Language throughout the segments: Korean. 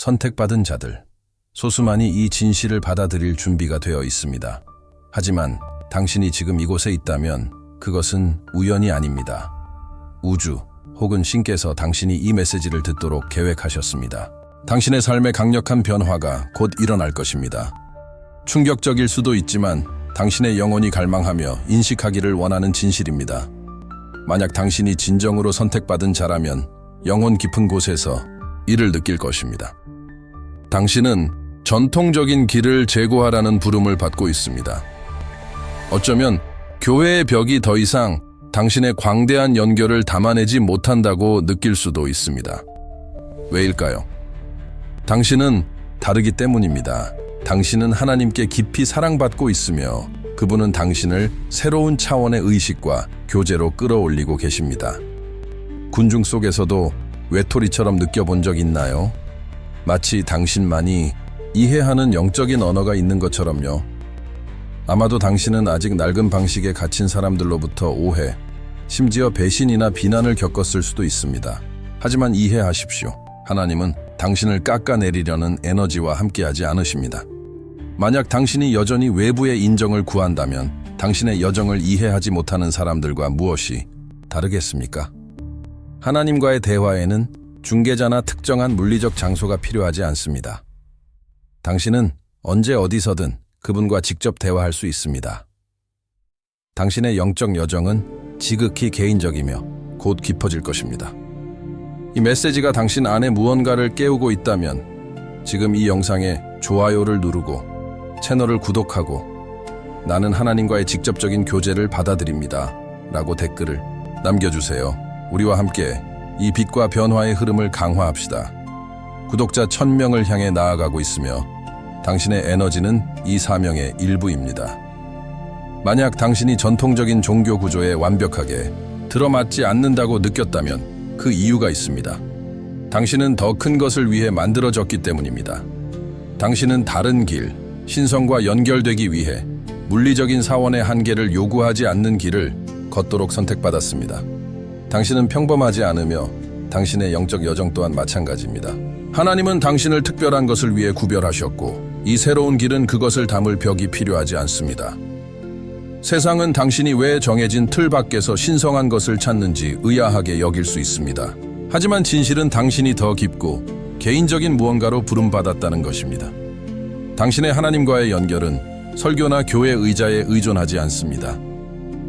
선택받은 자들. 소수만이 이 진실을 받아들일 준비가 되어 있습니다. 하지만 당신이 지금 이곳에 있다면 그것은 우연이 아닙니다. 우주 혹은 신께서 당신이 이 메시지를 듣도록 계획하셨습니다. 당신의 삶의 강력한 변화가 곧 일어날 것입니다. 충격적일 수도 있지만 당신의 영혼이 갈망하며 인식하기를 원하는 진실입니다. 만약 당신이 진정으로 선택받은 자라면 영혼 깊은 곳에서 이를 느낄 것입니다. 당신은 전통적인 길을 제고하라는 부름을 받고 있습니다. 어쩌면 교회의 벽이 더 이상 당신의 광대한 연결을 담아내지 못한다고 느낄 수도 있습니다. 왜일까요? 당신은 다르기 때문입니다. 당신은 하나님께 깊이 사랑받고 있으며 그분은 당신을 새로운 차원의 의식과 교제로 끌어올리고 계십니다. 군중 속에서도 외톨이처럼 느껴본 적 있나요? 마치 당신만이 이해하는 영적인 언어가 있는 것처럼요. 아마도 당신은 아직 낡은 방식에 갇힌 사람들로부터 오해, 심지어 배신이나 비난을 겪었을 수도 있습니다. 하지만 이해하십시오. 하나님은 당신을 깎아내리려는 에너지와 함께하지 않으십니다. 만약 당신이 여전히 외부의 인정을 구한다면 당신의 여정을 이해하지 못하는 사람들과 무엇이 다르겠습니까? 하나님과의 대화에는 중개자나 특정한 물리적 장소가 필요하지 않습니다. 당신은 언제 어디서든 그분과 직접 대화할 수 있습니다. 당신의 영적 여정은 지극히 개인적이며 곧 깊어질 것입니다. 이 메시지가 당신 안에 무언가를 깨우고 있다면 지금 이 영상에 좋아요를 누르고 채널을 구독하고 나는 하나님과의 직접적인 교제를 받아들입니다. 라고 댓글을 남겨주세요. 우리와 함께 이 빛과 변화의 흐름을 강화합시다. 구독자 1000명을 향해 나아가고 있으며 당신의 에너지는 이 사명의 일부입니다. 만약 당신이 전통적인 종교 구조에 완벽하게 들어맞지 않는다고 느꼈다면 그 이유가 있습니다. 당신은 더 큰 것을 위해 만들어졌기 때문입니다. 당신은 다른 길, 신성과 연결되기 위해 물리적인 사원의 한계를 요구하지 않는 길을 걷도록 선택받았습니다. 당신은 평범하지 않으며 당신의 영적 여정 또한 마찬가지입니다. 하나님은 당신을 특별한 것을 위해 구별하셨고 이 새로운 길은 그것을 담을 벽이 필요하지 않습니다. 세상은 당신이 왜 정해진 틀 밖에서 신성한 것을 찾는지 의아하게 여길 수 있습니다. 하지만 진실은 당신이 더 깊고 개인적인 무언가로 부름받았다는 것입니다. 당신의 하나님과의 연결은 설교나 교회 의자에 의존하지 않습니다.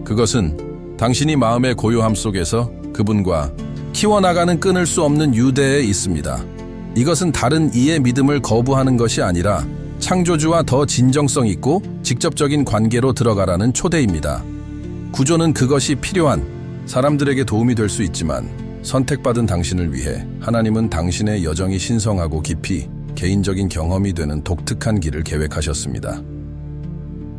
그것은 당신이 마음의 고요함 속에서 그분과 키워나가는 끊을 수 없는 유대에 있습니다. 이것은 다른 이의 믿음을 거부하는 것이 아니라 창조주와 더 진정성 있고 직접적인 관계로 들어가라는 초대입니다. 구조는 그것이 필요한 사람들에게 도움이 될 수 있지만 선택받은 당신을 위해 하나님은 당신의 여정이 신성하고 깊이 개인적인 경험이 되는 독특한 길을 계획하셨습니다.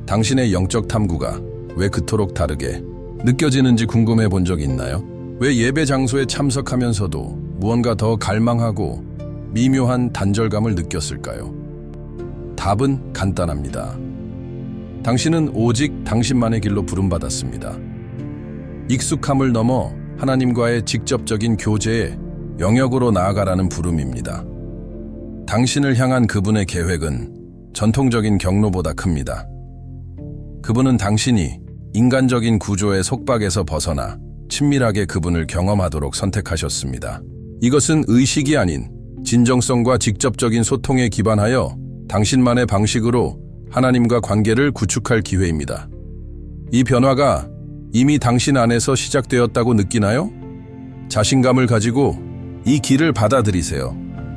당신의 영적 탐구가 왜 그토록 다르게 느껴지는지 궁금해 본적 있나요? 왜 예배 장소에 참석하면서도 무언가 더 갈망하고 미묘한 단절감을 느꼈을까요? 답은 간단합니다. 당신은 오직 당신만의 길로 부름받았습니다. 익숙함을 넘어 하나님과의 직접적인 교제에 영역으로 나아가라는 부름입니다. 당신을 향한 그분의 계획은 전통적인 경로보다 큽니다. 그분은 당신이 인간적인 구조의 속박에서 벗어나 친밀하게 그분을 경험하도록 선택하셨습니다. 이것은 의식이 아닌 진정성과 직접적인 소통에 기반하여 당신만의 방식으로 하나님과 관계를 구축할 기회입니다. 이 변화가 이미 당신 안에서 시작되었다고 느끼나요? 자신감을 가지고 이 길을 받아들이세요.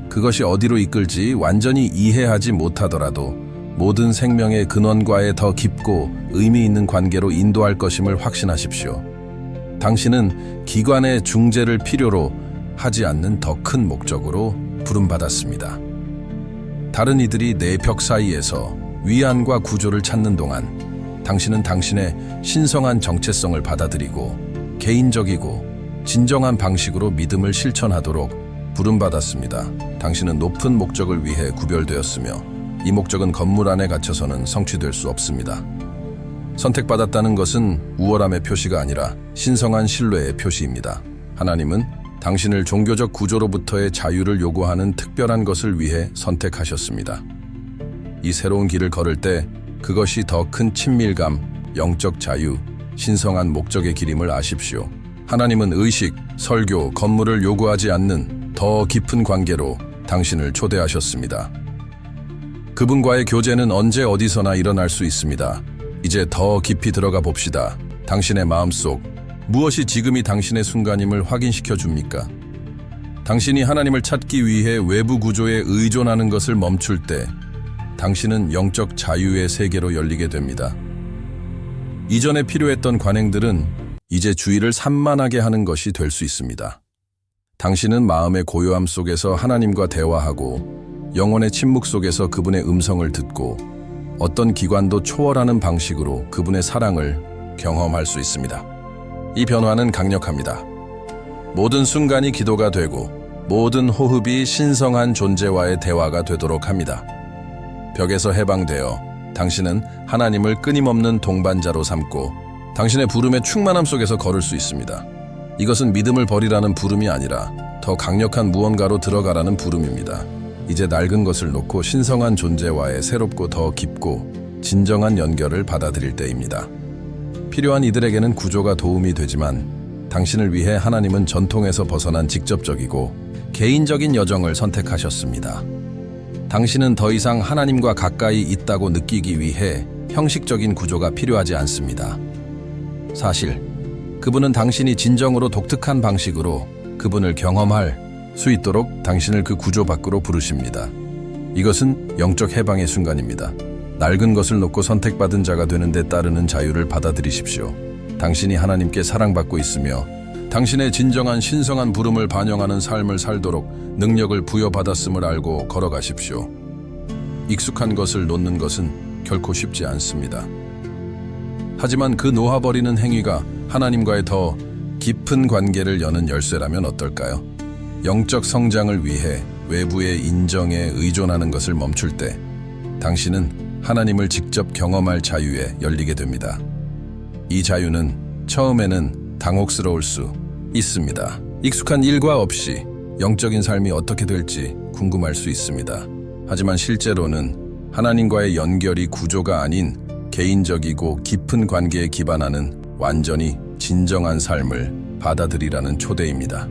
그것이 어디로 이끌지 완전히 이해하지 못하더라도 모든 생명의 근원과의 더 깊고 의미 있는 관계로 인도할 것임을 확신하십시오. 당신은 기관의 중재를 필요로 하지 않는 더 큰 목적으로 부름받았습니다. 다른 이들이 내 벽 사이에서 위안과 구조를 찾는 동안 당신은 당신의 신성한 정체성을 받아들이고 개인적이고 진정한 방식으로 믿음을 실천하도록 부름받았습니다. 당신은 높은 목적을 위해 구별되었으며 이 목적은 건물 안에 갇혀서는 성취될 수 없습니다. 선택받았다는 것은 우월함의 표시가 아니라 신성한 신뢰의 표시입니다. 하나님은 당신을 종교적 구조로부터의 자유를 요구하는 특별한 것을 위해 선택하셨습니다. 이 새로운 길을 걸을 때 그것이 더 큰 친밀감, 영적 자유, 신성한 목적의 길임을 아십시오. 하나님은 의식, 설교, 건물을 요구하지 않는 더 깊은 관계로 당신을 초대하셨습니다. 그분과의 교제는 언제 어디서나 일어날 수 있습니다. 이제 더 깊이 들어가 봅시다. 당신의 마음속 무엇이 지금이 당신의 순간임을 확인시켜 줍니까? 당신이 하나님을 찾기 위해 외부 구조에 의존하는 것을 멈출 때 당신은 영적 자유의 세계로 열리게 됩니다. 이전에 필요했던 관행들은 이제 주의를 산만하게 하는 것이 될 수 있습니다. 당신은 마음의 고요함 속에서 하나님과 대화하고 영혼의 침묵 속에서 그분의 음성을 듣고 어떤 기관도 초월하는 방식으로 그분의 사랑을 경험할 수 있습니다. 이 변화는 강력합니다. 모든 순간이 기도가 되고 모든 호흡이 신성한 존재와의 대화가 되도록 합니다. 벽에서 해방되어 당신은 하나님을 끊임없는 동반자로 삼고 당신의 부름의 충만함 속에서 걸을 수 있습니다. 이것은 믿음을 버리라는 부름이 아니라 더 강력한 무언가로 들어가라는 부름입니다. 이제 낡은 것을 놓고 신성한 존재와의 새롭고 더 깊고 진정한 연결을 받아들일 때입니다. 필요한 이들에게는 구조가 도움이 되지만 당신을 위해 하나님은 전통에서 벗어난 직접적이고 개인적인 여정을 선택하셨습니다. 당신은 더 이상 하나님과 가까이 있다고 느끼기 위해 형식적인 구조가 필요하지 않습니다. 사실 그분은 당신이 진정으로 독특한 방식으로 그분을 경험할 수 있도록 당신을 그 구조 밖으로 부르십니다. 이것은 영적 해방의 순간입니다. 낡은 것을 놓고 선택받은 자가 되는 데 따르는 자유를 받아들이십시오. 당신이 하나님께 사랑받고 있으며 당신의 진정한 신성한 부름을 반영하는 삶을 살도록 능력을 부여받았음을 알고 걸어가십시오. 익숙한 것을 놓는 것은 결코 쉽지 않습니다. 하지만 그 놓아버리는 행위가 하나님과의 더 깊은 관계를 여는 열쇠라면 어떨까요? 영적 성장을 위해 외부의 인정에 의존하는 것을 멈출 때 당신은 하나님을 직접 경험할 자유에 열리게 됩니다. 이 자유는 처음에는 당혹스러울 수 있습니다. 익숙한 일과 없이 영적인 삶이 어떻게 될지 궁금할 수 있습니다. 하지만 실제로는 하나님과의 연결이 구조가 아닌 개인적이고 깊은 관계에 기반하는 완전히 진정한 삶을 받아들이라는 초대입니다.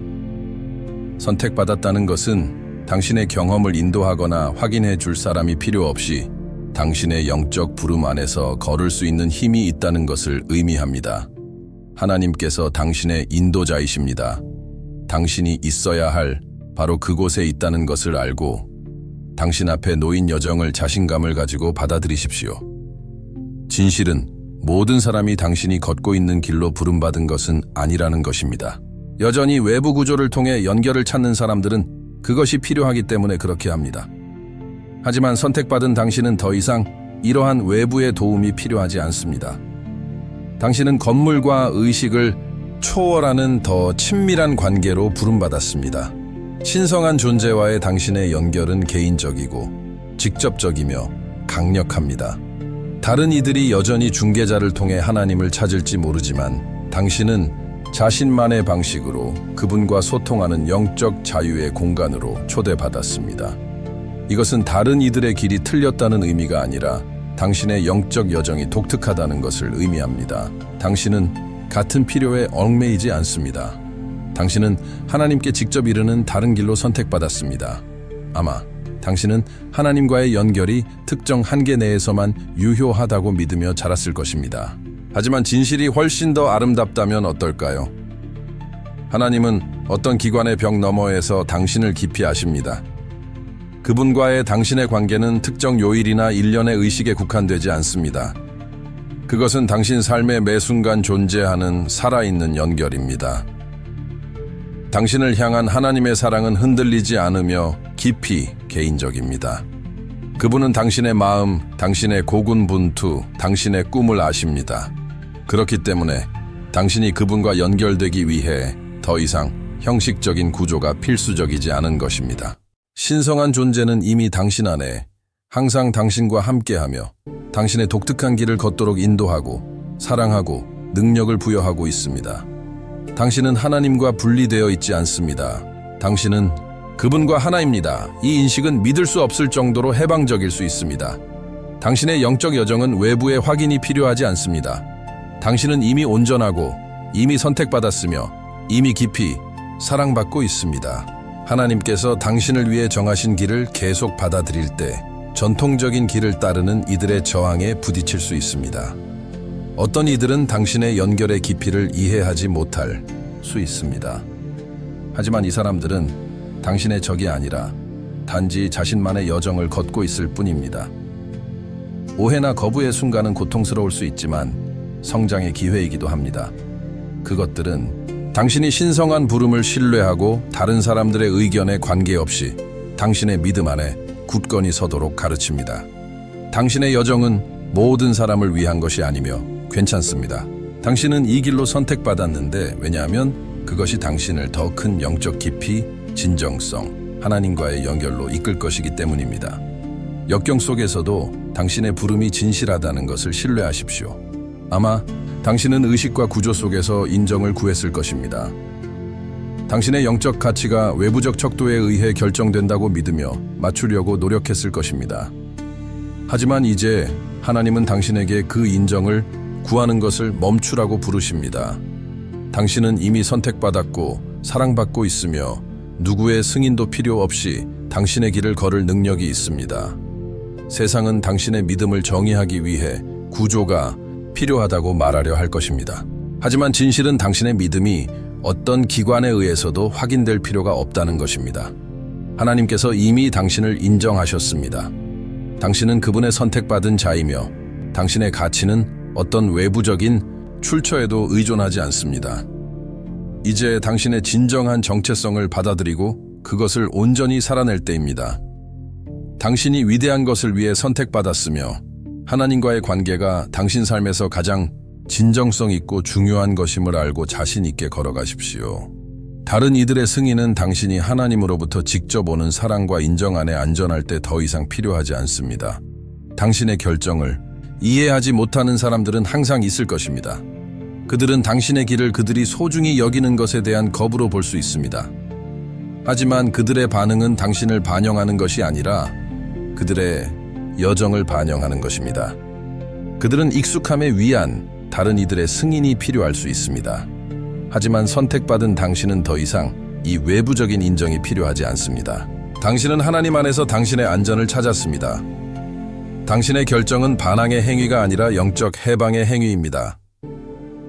선택받았다는 것은 당신의 경험을 인도하거나 확인해 줄 사람이 필요 없이 당신의 영적 부름 안에서 걸을 수 있는 힘이 있다는 것을 의미합니다. 하나님께서 당신의 인도자이십니다. 당신이 있어야 할 바로 그곳에 있다는 것을 알고 당신 앞에 놓인 여정을 자신감을 가지고 받아들이십시오. 진실은 모든 사람이 당신이 걷고 있는 길로 부름받은 것은 아니라는 것입니다. 여전히 외부 구조를 통해 연결을 찾는 사람들은 그것이 필요하기 때문에 그렇게 합니다. 하지만 선택받은 당신은 더 이상 이러한 외부의 도움이 필요하지 않습니다. 당신은 건물과 의식을 초월하는 더 친밀한 관계로 부름받았습니다. 신성한 존재와의 당신의 연결은 개인적이고 직접적이며 강력합니다. 다른 이들이 여전히 중개자를 통해 하나님을 찾을지 모르지만 당신은 자신만의 방식으로 그분과 소통하는 영적 자유의 공간으로 초대받았습니다. 이것은 다른 이들의 길이 틀렸다는 의미가 아니라 당신의 영적 여정이 독특하다는 것을 의미합니다. 당신은 같은 필요에 얽매이지 않습니다. 당신은 하나님께 직접 이르는 다른 길로 선택받았습니다. 아마 당신은 하나님과의 연결이 특정 한계 내에서만 유효하다고 믿으며 자랐을 것입니다. 하지만 진실이 훨씬 더 아름답다면 어떨까요? 하나님은 어떤 기관의 벽 너머에서 당신을 깊이 아십니다. 그분과의 당신의 관계는 특정 요일이나 일련의 의식에 국한되지 않습니다. 그것은 당신 삶의 매 순간 존재하는 살아있는 연결입니다. 당신을 향한 하나님의 사랑은 흔들리지 않으며 깊이 개인적입니다. 그분은 당신의 마음, 당신의 고군분투, 당신의 꿈을 아십니다. 그렇기 때문에 당신이 그분과 연결되기 위해 더 이상 형식적인 구조가 필수적이지 않은 것입니다. 신성한 존재는 이미 당신 안에 항상 당신과 함께하며 당신의 독특한 길을 걷도록 인도하고 사랑하고 능력을 부여하고 있습니다. 당신은 하나님과 분리되어 있지 않습니다. 당신은 그분과 하나입니다. 이 인식은 믿을 수 없을 정도로 해방적일 수 있습니다. 당신의 영적 여정은 외부의 확인이 필요하지 않습니다. 당신은 이미 온전하고 이미 선택받았으며 이미 깊이 사랑받고 있습니다. 하나님께서 당신을 위해 정하신 길을 계속 받아들일 때 전통적인 길을 따르는 이들의 저항에 부딪힐 수 있습니다. 어떤 이들은 당신의 연결의 깊이를 이해하지 못할 수 있습니다. 하지만 이 사람들은 당신의 적이 아니라 단지 자신만의 여정을 걷고 있을 뿐입니다. 오해나 거부의 순간은 고통스러울 수 있지만 성장의 기회이기도 합니다. 그것들은 당신이 신성한 부름을 신뢰하고 다른 사람들의 의견에 관계없이 당신의 믿음 안에 굳건히 서도록 가르칩니다. 당신의 여정은 모든 사람을 위한 것이 아니며 괜찮습니다. 당신은 이 길로 선택받았는데 왜냐하면 그것이 당신을 더 큰 영적 깊이, 진정성, 하나님과의 연결로 이끌 것이기 때문입니다. 역경 속에서도 당신의 부름이 진실하다는 것을 신뢰하십시오. 아마 당신은 의식과 구조 속에서 인정을 구했을 것입니다. 당신의 영적 가치가 외부적 척도에 의해 결정된다고 믿으며 맞추려고 노력했을 것입니다. 하지만 이제 하나님은 당신에게 그 인정을 구하는 것을 멈추라고 부르십니다. 당신은 이미 선택받았고 사랑받고 있으며 누구의 승인도 필요 없이 당신의 길을 걸을 능력이 있습니다. 세상은 당신의 믿음을 정의하기 위해 구조가 필요하다고 말하려 할 것입니다. 하지만 진실은 당신의 믿음이 어떤 기관에 의해서도 확인될 필요가 없다는 것입니다. 하나님께서 이미 당신을 인정하셨습니다. 당신은 그분의 선택받은 자이며 당신의 가치는 어떤 외부적인 출처에도 의존하지 않습니다. 이제 당신의 진정한 정체성을 받아들이고 그것을 온전히 살아낼 때입니다. 당신이 위대한 것을 위해 선택받았으며 하나님과의 관계가 당신 삶에서 가장 진정성 있고 중요한 것임을 알고 자신 있게 걸어가십시오. 다른 이들의 승인은 당신이 하나님으로부터 직접 오는 사랑과 인정 안에 안전할 때 더 이상 필요하지 않습니다. 당신의 결정을 이해하지 못하는 사람들은 항상 있을 것입니다. 그들은 당신의 길을 그들이 소중히 여기는 것에 대한 겁으로 볼 수 있습니다. 하지만 그들의 반응은 당신을 반영하는 것이 아니라 그들의 여정을 반영하는 것입니다. 그들은 익숙함에 위한 다른 이들의 승인이 필요할 수 있습니다. 하지만 선택받은 당신은 더 이상 이 외부적인 인정이 필요하지 않습니다. 당신은 하나님 안에서 당신의 안전을 찾았습니다. 당신의 결정은 반항의 행위가 아니라 영적 해방의 행위입니다.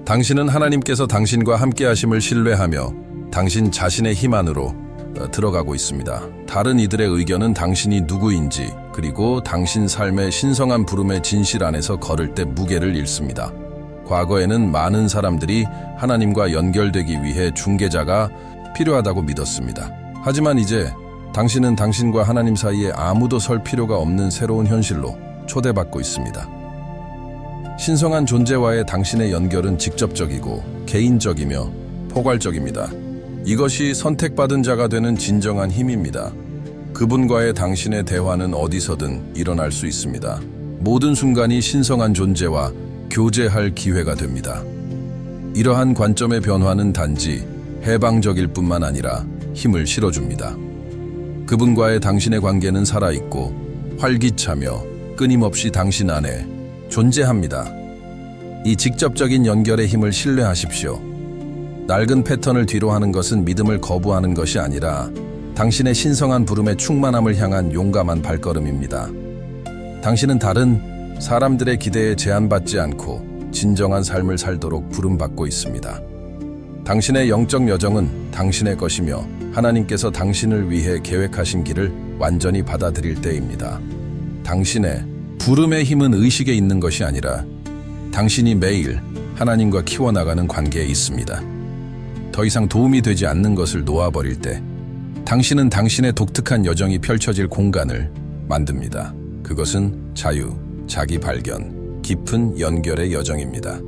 당신은 하나님께서 당신과 함께 하심을 신뢰하며 당신 자신의 힘 안으로 어, 들어가고 있습니다. 다른 이들의 의견은 당신이 누구인지 그리고 당신 삶의 신성한 부름의 진실 안에서 걸을 때 무게를 잃습니다. 과거에는 많은 사람들이 하나님과 연결되기 위해 중개자가 필요하다고 믿었습니다. 하지만 이제 당신은 당신과 하나님 사이에 아무도 설 필요가 없는 새로운 현실로 초대받고 있습니다. 신성한 존재와의 당신의 연결은 직접적이고 개인적이며 포괄적입니다. 이것이 선택받은 자가 되는 진정한 힘입니다. 그분과의 당신의 대화는 어디서든 일어날 수 있습니다. 모든 순간이 신성한 존재와 교제할 기회가 됩니다. 이러한 관점의 변화는 단지 해방적일 뿐만 아니라 힘을 실어줍니다. 그분과의 당신의 관계는 살아있고 활기차며 끊임없이 당신 안에 존재합니다. 이 직접적인 연결의 힘을 신뢰하십시오. 낡은 패턴을 뒤로 하는 것은 믿음을 거부하는 것이 아니라 당신의 신성한 부름의 충만함을 향한 용감한 발걸음입니다. 당신은 다른 사람들의 기대에 제한받지 않고 진정한 삶을 살도록 부름받고 있습니다. 당신의 영적 여정은 당신의 것이며 하나님께서 당신을 위해 계획하신 길을 완전히 받아들일 때입니다. 당신의 부름의 힘은 의식에 있는 것이 아니라 당신이 매일 하나님과 키워나가는 관계에 있습니다. 더 이상 도움이 되지 않는 것을 놓아버릴 때 당신은 당신의 독특한 여정이 펼쳐질 공간을 만듭니다. 그것은 자유, 자기 발견, 깊은 연결의 여정입니다.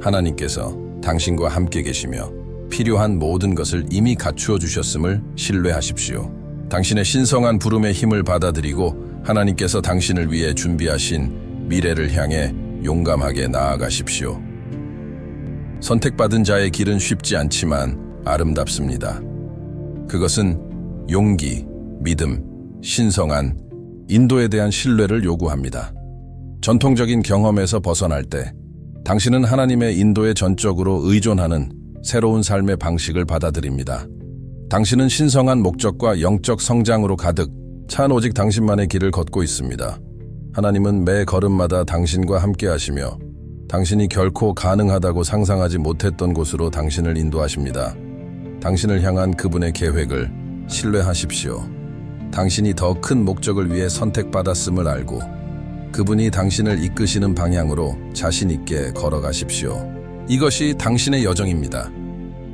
하나님께서 당신과 함께 계시며 필요한 모든 것을 이미 갖추어 주셨음을 신뢰하십시오. 당신의 신성한 부름의 힘을 받아들이고 하나님께서 당신을 위해 준비하신 미래를 향해 용감하게 나아가십시오. 선택받은 자의 길은 쉽지 않지만 아름답습니다. 그것은 용기, 믿음, 신성한 인도에 대한 신뢰를 요구합니다. 전통적인 경험에서 벗어날 때 당신은 하나님의 인도에 전적으로 의존하는 새로운 삶의 방식을 받아들입니다. 당신은 신성한 목적과 영적 성장으로 가득 찬 오직 당신만의 길을 걷고 있습니다. 하나님은 매 걸음마다 당신과 함께 하시며 당신이 결코 가능하다고 상상하지 못했던 곳으로 당신을 인도하십니다. 당신을 향한 그분의 계획을 신뢰하십시오. 당신이 더 큰 목적을 위해 선택받았음을 알고 그분이 당신을 이끄시는 방향으로 자신 있게 걸어가십시오. 이것이 당신의 여정입니다.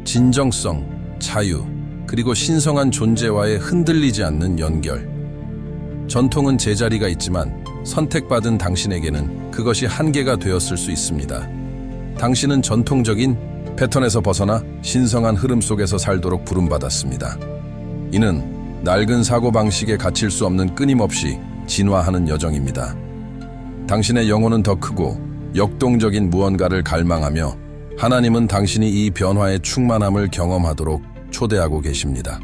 진정성, 자유, 그리고 신성한 존재와의 흔들리지 않는 연결. 전통은 제자리가 있지만 선택받은 당신에게는 그것이 한계가 되었을 수 있습니다. 당신은 전통적인 패턴에서 벗어나 신성한 흐름 속에서 살도록 부름받았습니다. 이는 낡은 사고방식에 갇힐 수 없는 끊임없이 진화하는 여정입니다. 당신의 영혼은 더 크고 역동적인 무언가를 갈망하며 하나님은 당신이 이 변화의 충만함을 경험하도록 초대하고 계십니다.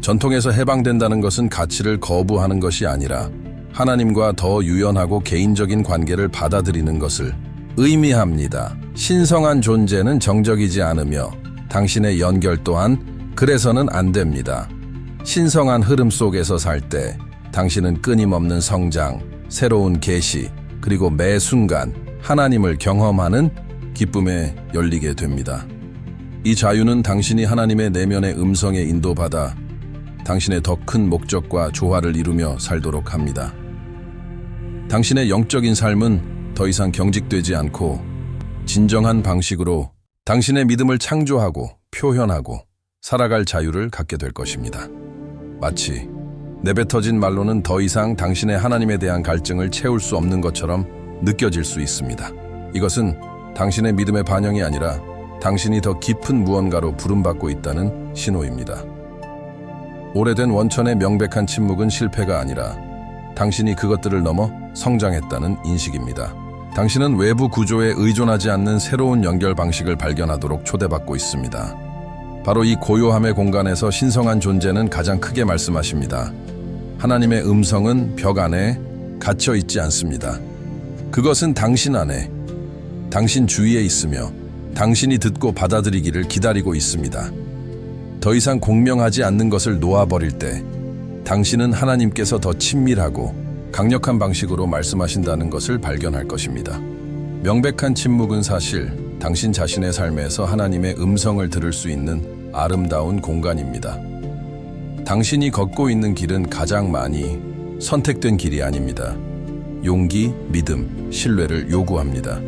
전통에서 해방된다는 것은 가치를 거부하는 것이 아니라 하나님과 더 유연하고 개인적인 관계를 받아들이는 것을 의미합니다. 신성한 존재는 정적이지 않으며 당신의 연결 또한 그래서는 안 됩니다. 신성한 흐름 속에서 살 때 당신은 끊임없는 성장, 새로운 계시, 그리고 매 순간 하나님을 경험하는 기쁨에 열리게 됩니다. 이 자유는 당신이 하나님의 내면의 음성에 인도받아 당신의 더 큰 목적과 조화를 이루며 살도록 합니다. 당신의 영적인 삶은 더 이상 경직되지 않고 진정한 방식으로 당신의 믿음을 창조하고 표현하고 살아갈 자유를 갖게 될 것입니다. 마치 내뱉어진 말로는 더 이상 당신의 하나님에 대한 갈증을 채울 수 없는 것처럼 느껴질 수 있습니다. 이것은 당신의 믿음의 반영이 아니라 당신이 더 깊은 무언가로 부름받고 있다는 신호입니다. 오래된 원천의 명백한 침묵은 실패가 아니라 당신이 그것들을 넘어 성장했다는 인식입니다. 당신은 외부 구조에 의존하지 않는 새로운 연결 방식을 발견하도록 초대받고 있습니다. 바로 이 고요함의 공간에서 신성한 존재는 가장 크게 말씀하십니다. 하나님의 음성은 벽 안에 갇혀 있지 않습니다. 그것은 당신 안에, 당신 주위에 있으며 당신이 듣고 받아들이기를 기다리고 있습니다. 더 이상 공명하지 않는 것을 놓아버릴 때 당신은 하나님께서 더 친밀하고 강력한 방식으로 말씀하신다는 것을 발견할 것입니다. 명백한 침묵은 사실 당신 자신의 삶에서 하나님의 음성을 들을 수 있는 아름다운 공간입니다. 당신이 걷고 있는 길은 가장 많이 선택된 길이 아닙니다. 용기, 믿음, 신뢰를 요구합니다.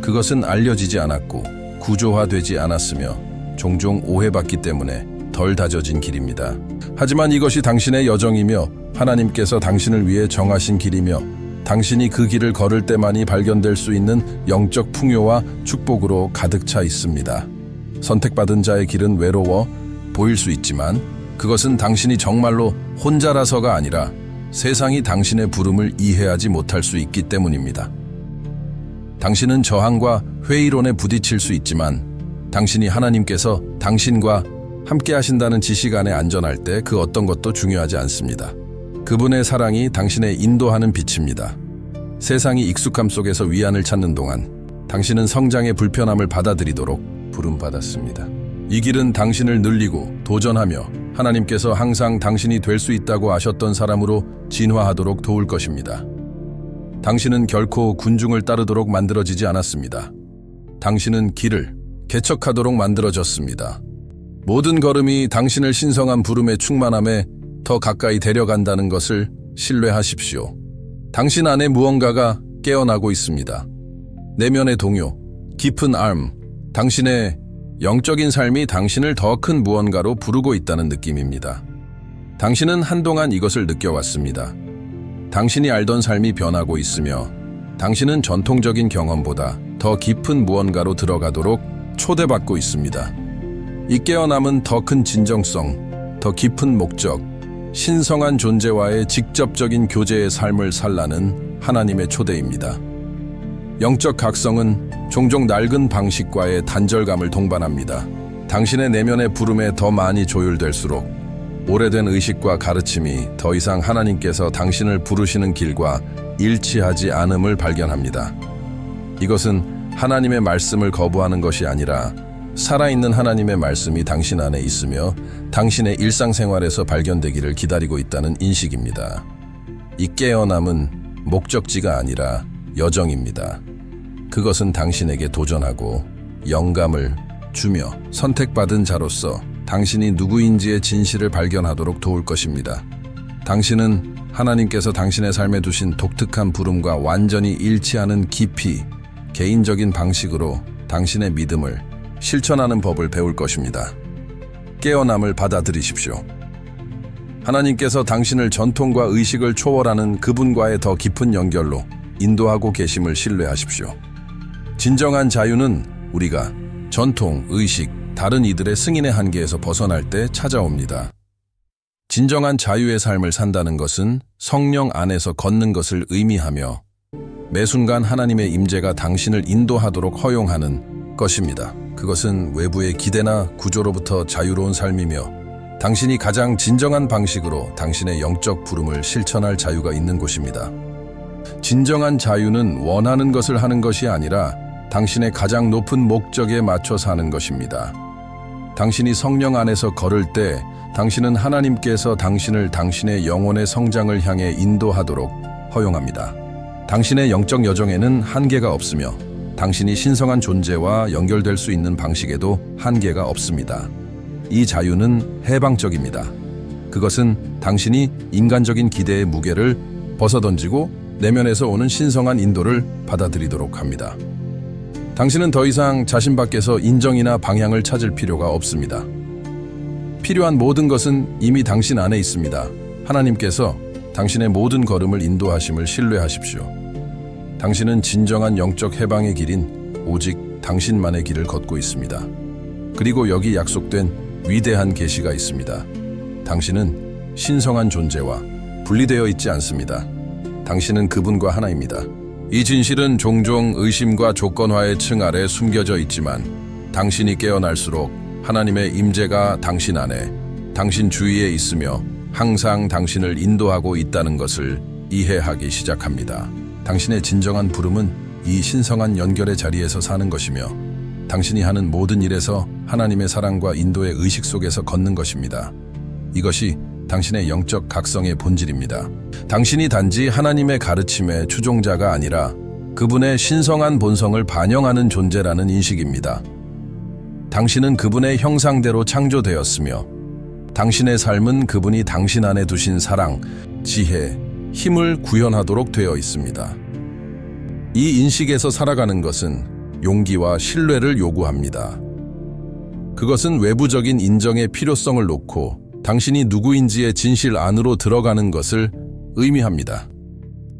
그것은 알려지지 않았고 구조화되지 않았으며 종종 오해받기 때문에 덜 다져진 길입니다. 하지만 이것이 당신의 여정이며 하나님께서 당신을 위해 정하신 길이며 당신이 그 길을 걸을 때만이 발견될 수 있는 영적 풍요와 축복으로 가득 차 있습니다. 선택받은 자의 길은 외로워 보일 수 있지만 그것은 당신이 정말로 혼자라서가 아니라 세상이 당신의 부름을 이해하지 못할 수 있기 때문입니다. 당신은 저항과 회의론에 부딪힐 수 있지만 당신이 하나님께서 당신과 함께 하신다는 지식 안에 안전할 때 그 어떤 것도 중요하지 않습니다. 그분의 사랑이 당신의 인도하는 빛입니다. 세상이 익숙함 속에서 위안을 찾는 동안 당신은 성장의 불편함을 받아들이도록 부름받았습니다. 이 길은 당신을 늘리고 도전하며 하나님께서 항상 당신이 될 수 있다고 아셨던 사람으로 진화하도록 도울 것입니다. 당신은 결코 군중을 따르도록 만들어지지 않았습니다. 당신은 길을 개척하도록 만들어졌습니다. 모든 걸음이 당신을 신성한 부름의 충만함에 더 가까이 데려간다는 것을 신뢰하십시오. 당신 안에 무언가가 깨어나고 있습니다. 내면의 동요, 깊은 알 당신의 영적인 삶이 당신을 더 큰 무언가로 부르고 있다는 느낌입니다. 당신은 한동안 이것을 느껴왔습니다. 당신이 알던 삶이 변하고 있으며 당신은 전통적인 경험보다 더 깊은 무언가로 들어가도록 초대받고 있습니다. 이 깨어남은 더 큰 진정성, 더 깊은 목적, 신성한 존재와의 직접적인 교제의 삶을 살라는 하나님의 초대입니다. 영적 각성은 종종 낡은 방식과의 단절감을 동반합니다. 당신의 내면의 부름에 더 많이 조율될수록 오래된 의식과 가르침이 더 이상 하나님께서 당신을 부르시는 길과 일치하지 않음을 발견합니다. 이것은 하나님의 말씀을 거부하는 것이 아니라 살아있는 하나님의 말씀이 당신 안에 있으며 당신의 일상생활에서 발견되기를 기다리고 있다는 인식입니다. 이 깨어남은 목적지가 아니라 여정입니다. 그것은 당신에게 도전하고 영감을 주며 선택받은 자로서 당신이 누구인지의 진실을 발견하도록 도울 것입니다. 당신은 하나님께서 당신의 삶에 두신 독특한 부름과 완전히 일치하는 깊이 개인적인 방식으로 당신의 믿음을 실천하는 법을 배울 것입니다. 깨어남을 받아들이십시오. 하나님께서 당신을 전통과 의식을 초월하는 그분과의 더 깊은 연결로 인도하고 계심을 신뢰하십시오. 진정한 자유는 우리가 전통, 의식, 다른 이들의 승인의 한계에서 벗어날 때 찾아옵니다. 진정한 자유의 삶을 산다는 것은 성령 안에서 걷는 것을 의미하며 매 순간 하나님의 임재가 당신을 인도하도록 허용하는 것입니다. 그것은 외부의 기대나 구조로부터 자유로운 삶이며 당신이 가장 진정한 방식으로 당신의 영적 부름을 실천할 자유가 있는 곳입니다. 진정한 자유는 원하는 것을 하는 것이 아니라 당신의 가장 높은 목적에 맞춰 사는 것입니다. 당신이 성령 안에서 걸을 때 당신은 하나님께서 당신을 당신의 영혼의 성장을 향해 인도하도록 허용합니다. 당신의 영적 여정에는 한계가 없으며 당신이 신성한 존재와 연결될 수 있는 방식에도 한계가 없습니다. 이 자유는 해방적입니다. 그것은 당신이 인간적인 기대의 무게를 벗어던지고 내면에서 오는 신성한 인도를 받아들이도록 합니다. 당신은 더 이상 자신 밖에서 인정이나 방향을 찾을 필요가 없습니다. 필요한 모든 것은 이미 당신 안에 있습니다. 하나님께서 당신의 모든 걸음을 인도하심을 신뢰하십시오. 당신은 진정한 영적 해방의 길인 오직 당신만의 길을 걷고 있습니다. 그리고 여기 약속된 위대한 계시가 있습니다. 당신은 신성한 존재와 분리되어 있지 않습니다. 당신은 그분과 하나입니다. 이 진실은 종종 의심과 조건화의 층 아래 숨겨져 있지만 당신이 깨어날수록 하나님의 임재가 당신 안에 당신 주위에 있으며 항상 당신을 인도하고 있다는 것을 이해하기 시작합니다. 당신의 진정한 부름은 이 신성한 연결의 자리에서 사는 것이며 당신이 하는 모든 일에서 하나님의 사랑과 인도의 의식 속에서 걷는 것입니다. 이것이 당신의 영적 각성의 본질입니다. 당신이 단지 하나님의 가르침의 추종자가 아니라 그분의 신성한 본성을 반영하는 존재라는 인식입니다. 당신은 그분의 형상대로 창조되었으며 당신의 삶은 그분이 당신 안에 두신 사랑, 지혜, 힘을 구현하도록 되어 있습니다. 이 인식에서 살아가는 것은 용기와 신뢰를 요구합니다. 그것은 외부적인 인정의 필요성을 놓고 당신이 누구인지의 진실 안으로 들어가는 것을 의미합니다.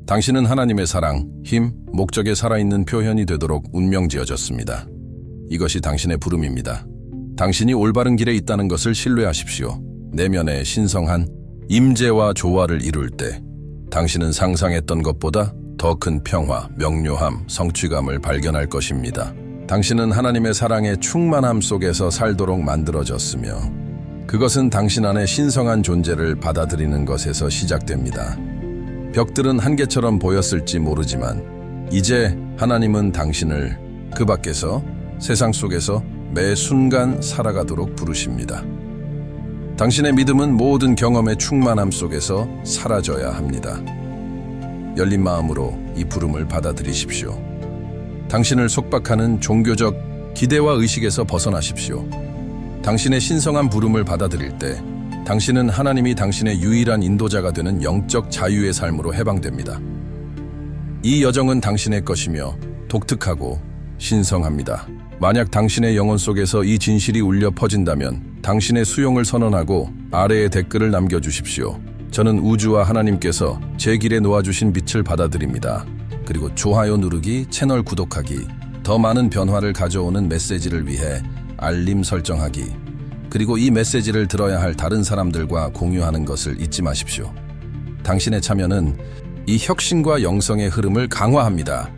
당신은 하나님의 사랑, 힘, 목적에 살아있는 표현이 되도록 운명지어졌습니다. 이것이 당신의 부름입니다. 당신이 올바른 길에 있다는 것을 신뢰하십시오. 내면의 신성한 임재와 조화를 이룰 때 당신은 상상했던 것보다 더 큰 평화, 명료함, 성취감을 발견할 것입니다. 당신은 하나님의 사랑의 충만함 속에서 살도록 만들어졌으며 그것은 당신 안의 신성한 존재를 받아들이는 것에서 시작됩니다. 벽들은 한계처럼 보였을지 모르지만 이제 하나님은 당신을 그 밖에서 세상 속에서 매 순간 살아가도록 부르십니다. 당신의 믿음은 모든 경험의 충만함 속에서 사라져야 합니다. 열린 마음으로 이 부름을 받아들이십시오. 당신을 속박하는 종교적 기대와 의식에서 벗어나십시오. 당신의 신성한 부름을 받아들일 때 당신은 하나님이 당신의 유일한 인도자가 되는 영적 자유의 삶으로 해방됩니다. 이 여정은 당신의 것이며 독특하고 신성합니다. 만약 당신의 영혼 속에서 이 진실이 울려 퍼진다면 당신의 수용을 선언하고 아래에 댓글을 남겨주십시오. 저는 우주와 하나님께서 제 길에 놓아주신 빛을 받아들입니다. 그리고 좋아요 누르기, 채널 구독하기, 더 많은 변화를 가져오는 메시지를 위해 알림 설정하기, 그리고 이 메시지를 들어야 할 다른 사람들과 공유하는 것을 잊지 마십시오. 당신의 참여는 이 혁신과 영성의 흐름을 강화합니다.